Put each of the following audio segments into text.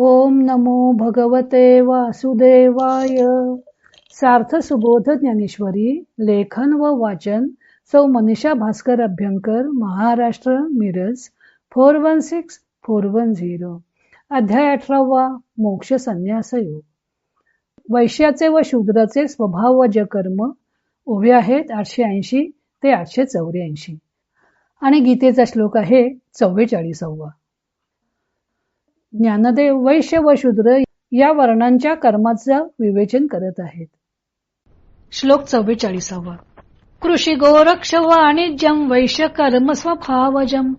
ओम नमो भगवते वासुदेवाय. सार्थ सुबोध ज्ञानेश्वरी लेखन व वाचन Sau Manisha Bhaskar Abhyankar Maharashtra Miraj four one six four one zero. अध्याय अठरावा मोक्ष संन्यास योग. वैश्याचे व शूद्राचे स्वभाव व जकर्म उभे आहेत आठशे ऐंशी ते आठशे चौऱ्याऐंशी. आणि गीतेचा श्लोक आहे चव्वेचाळीसावा. ज्ञानदेव वैश्य व शूद्र या वर्णांच्या कर्माचं विवेचन करत आहेत. श्लोक चव्वेचाळीसावा. कृषी गोरक्ष वाणिज्यम वैश्य कर्म स्वभावजम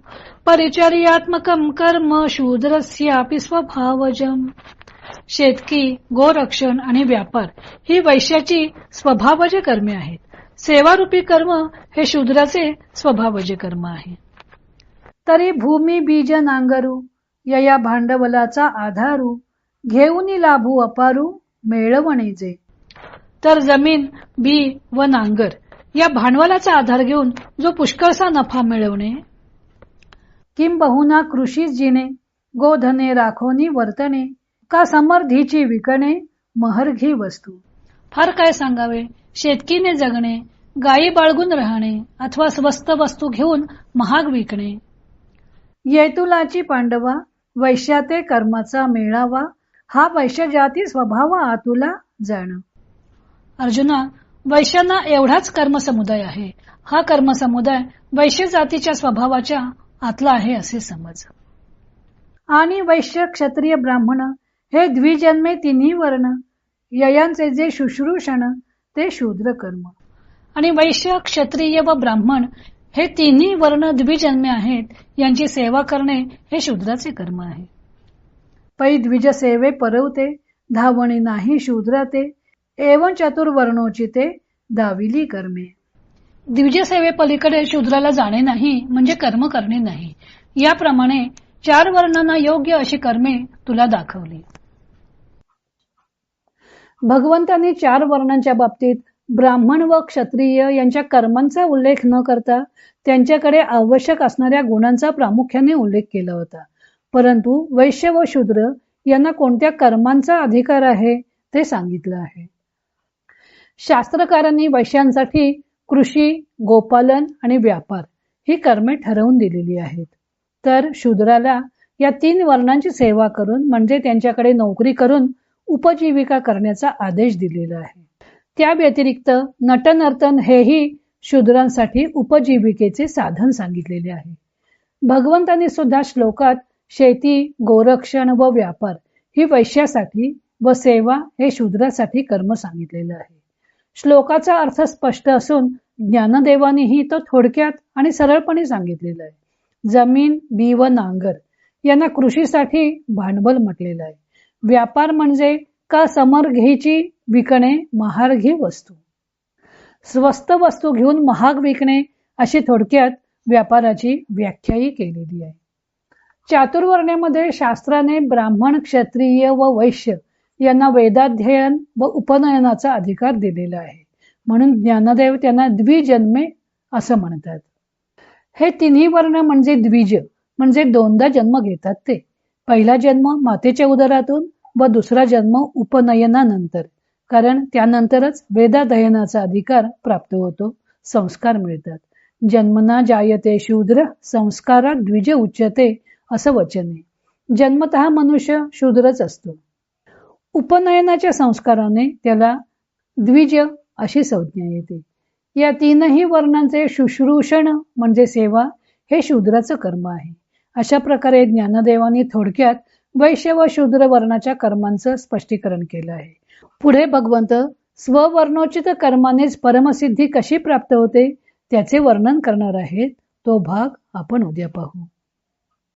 परिचर्यात्मकम कर्म शूद्रस्यापि स्वभावजम शेतकी गोरक्षण आणि व्यापार ही वैश्याची स्वभावज कर्मे आहेत. सेवारूपी कर्म हे शूद्राचे स्वभावज कर्म आहे. तरी भूमी बीज नांगरू या भांडवलाचा आधारू घेऊन लाभू अपारू मेळवणीचे. तर जमीन बी व नांगर या भांडवलाचा आधार घेऊन जो पुष्कळसा नफा मिळवणे. किंबहुना कृषी जिणे गोधने राखोनी वर्तणे का समर्थीची विकणे महर्घी वस्तू. फार काय सांगावे शेतकीने जगणे गायी बाळगून राहणे अथवा स्वस्त वस्तू घेऊन महाग विकणे. येतुलाची पांडवा वैश्याते कर्माचा मेळावा हा वैश्य जाती स्वभाव आतुला जाण. अर्जुना वैश्यांना एवढाच कर्मसमुदाय आहे. हा कर्मसमुदाय वैश्य जातीच्या स्वभावाच्या आतला आहे असे समज. आणि वैश्य क्षत्रिय ब्राह्मण हे द्विजन्मे तिन्ही वर्ण ययांचे जे शुश्रूषण ते शूद्र कर्म. आणि वैश्य क्षत्रिय व ब्राह्मण हे तिन्ही वर्ण द्विजन्मे आहेत. यांची सेवा करणे हे शूद्राचे कर्म आहे. पै द्विज सेवे परवते धावणी नाही शूद्राते एवं चतुर्वर्णोची ते दाविली कर्मे. द्विज सेवे पलीकडे शूद्राला जाणे नाही म्हणजे कर्म करणे नाही. याप्रमाणे चार वर्णांना योग्य अशी कर्मे तुला दाखवली. भगवंतांनी चार वर्णांच्या बाबतीत ब्राह्मण व क्षत्रिय यांच्या कर्मांचा उल्लेख न करता त्यांच्याकडे आवश्यक असणाऱ्या गुणांचा प्रामुख्याने उल्लेख केला होता. परंतु वैश्य व शूद्र यांना कोणत्या कर्मांचा अधिकार आहे ते सांगितलं आहे. शास्त्रकारांनी वैश्यांसाठी कृषी गोपालन आणि व्यापार ही कर्मे ठरवून दिलेली आहेत. तर शूद्राला या तीन वर्णांची सेवा करून म्हणजे त्यांच्याकडे नोकरी करून उपजीविका करण्याचा आदेश दिलेला आहे. त्या व्यतिरिक्त नटनर्तन हेही शूद्रांसाठी उपजीविकेचे साधन सांगितलेले आहे. भगवंतांनी सुद्धा श्लोकात शेती गोरक्षण व व्यापार ही वैश्यासाठी व सेवा हे शूद्रासाठी कर्म सांगितलेलं आहे. श्लोकाचा अर्थ स्पष्ट असून ज्ञानदेवानीही तो थोडक्यात आणि सरळपणे सांगितलेला आहे. जमीन बी व नांगर यांना कृषीसाठी भांडवल म्हटलेलं आहे. व्यापार म्हणजे का समर घ्यायची विकणे महार्घी वस्तू. स्वस्त वस्तू घेऊन महाग विकणे अशी थोडक्यात व्यापाराची व्याख्याही केलेली आहे. चातुर्वर्ण्यामध्ये शास्त्राने ब्राह्मण क्षत्रिय व वैश्य यांना वेदाध्ययन व उपनयनाचा अधिकार दिलेला आहे. म्हणून ज्ञानदेव त्यांना द्विजन्मे असं म्हणतात. हे तिन्ही वर्ण म्हणजे द्विज म्हणजे दोनदा जन्म घेतात ते. पहिला जन्म मातेच्या उदरातून व दुसरा जन्म उपनयनानंतर. कारण त्यानंतरच वेदाध्ययनाचा अधिकार प्राप्त होतो संस्कार मिळतात. जन्मना जायते शूद्र संस्कारात द्विज उच्चते असं वचन आहे. जन्मत मनुष्य शूद्रच असतो. उपनयनाच्या संस्काराने त्याला द्विज अशी संज्ञा येते. या तीनही वर्णांचे शुश्रूषण म्हणजे सेवा हे शूद्राचं कर्म आहे. अशा प्रकारे ज्ञानदेवानी थोडक्यात वैश्य व शूद्र वर्णाच्या कर्मांचं स्पष्टीकरण केलं आहे. पुढे भगवंत स्ववर्णोचित कर्मानेच परमसिद्धी कशी प्राप्त होते त्याचे वर्णन करणार आहेत तो भाग आपण उद्या पाहू.